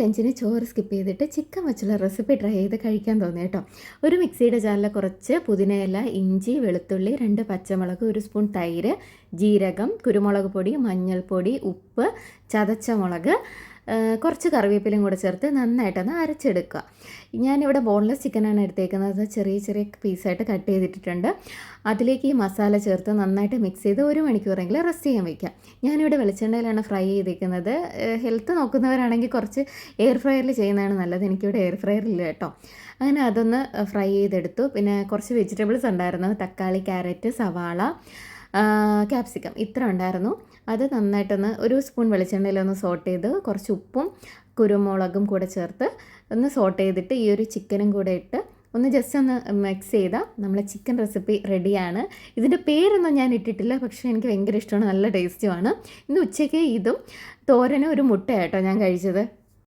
ലഞ്ചിന് ചോറ് സ്കിപ്പ് ചെയ്തിട്ട് ചിക്കൻ വെച്ചുള്ള റെസിപ്പി ട്രൈ ചെയ്ത് കഴിക്കാൻ തോന്നി കേട്ടോ. ഒരു മിക്സിയുടെ ജാറിൽ കുറച്ച് പുതിനയില ഇഞ്ചി വെളുത്തുള്ളി രണ്ട് പച്ചമുളക് ഒരു സ്പൂൺ തൈര് ജീരകം കുരുമുളക് പൊടി മഞ്ഞൾപ്പൊടി ഉപ്പ് ചതച്ച മുളക് കുറച്ച് കറിവേപ്പിലയും കൂടെ ചേർത്ത് നന്നായിട്ടൊന്ന് അരച്ചെടുക്കുക. ഞാനിവിടെ ബോൺലെസ് ചിക്കനാണ് എടുത്തേക്കുന്നത്. ചെറിയ ചെറിയ പീസായിട്ട് കട്ട് ചെയ്തിട്ടിട്ടുണ്ട്. അതിലേക്ക് ഈ മസാല ചേർത്ത് നന്നായിട്ട് മിക്സ് ചെയ്ത് ഒരു മണിക്കൂറെങ്കിലും റെസ്റ്റ് ചെയ്യാൻ വയ്ക്കാം ഞാനിവിടെ വെളിച്ചെണ്ണയിലാണ് ഫ്രൈ ചെയ്തിരിക്കുന്നത്. ഹെൽത്ത് നോക്കുന്നവരാണെങ്കിൽ കുറച്ച് എയർ ഫ്രയറിൽ ചെയ്യുന്നതാണ് നല്ലത്. എനിക്കിവിടെ എയർ ഫ്രയറില്ല കേട്ടോ. അങ്ങനെ അതൊന്ന് ഫ്രൈ ചെയ്തെടുത്തു. പിന്നെ കുറച്ച് വെജിറ്റബിൾസ് ഉണ്ടായിരുന്നു. തക്കാളി ക്യാരറ്റ് സവാള ക്യാപ്സിക്കം ഇത്ര ഉണ്ടായിരുന്നു. അത് നന്നായിട്ടൊന്ന് ഒരു സ്പൂൺ വെളിച്ചെണ്ണയിലൊന്ന് സോട്ട് ചെയ്ത് കുറച്ച് ഉപ്പും കുരുമുളകും കൂടെ ചേർത്ത് ഒന്ന് സോട്ട് ചെയ്തിട്ട് ഈ ഒരു ചിക്കനും കൂടെ ഇട്ട് ഒന്ന് ജസ്റ്റ് ഒന്ന് മിക്സ് ചെയ്താൽ നമ്മളെ ചിക്കൻ റെസിപ്പി റെഡിയാണ് ഇതിന്റെ പേരൊന്നും ഞാൻ ഇട്ടിട്ടില്ല പക്ഷേ എനിക്ക് ഭയങ്കര ഇഷ്ടമാണ്. നല്ല ടേസ്റ്റുമാണ് ഇന്ന് ഉച്ചയ്ക്ക് ഇതും തോരനും ഒരു മുട്ടയാട്ടോ ഞാൻ കഴിച്ചത്.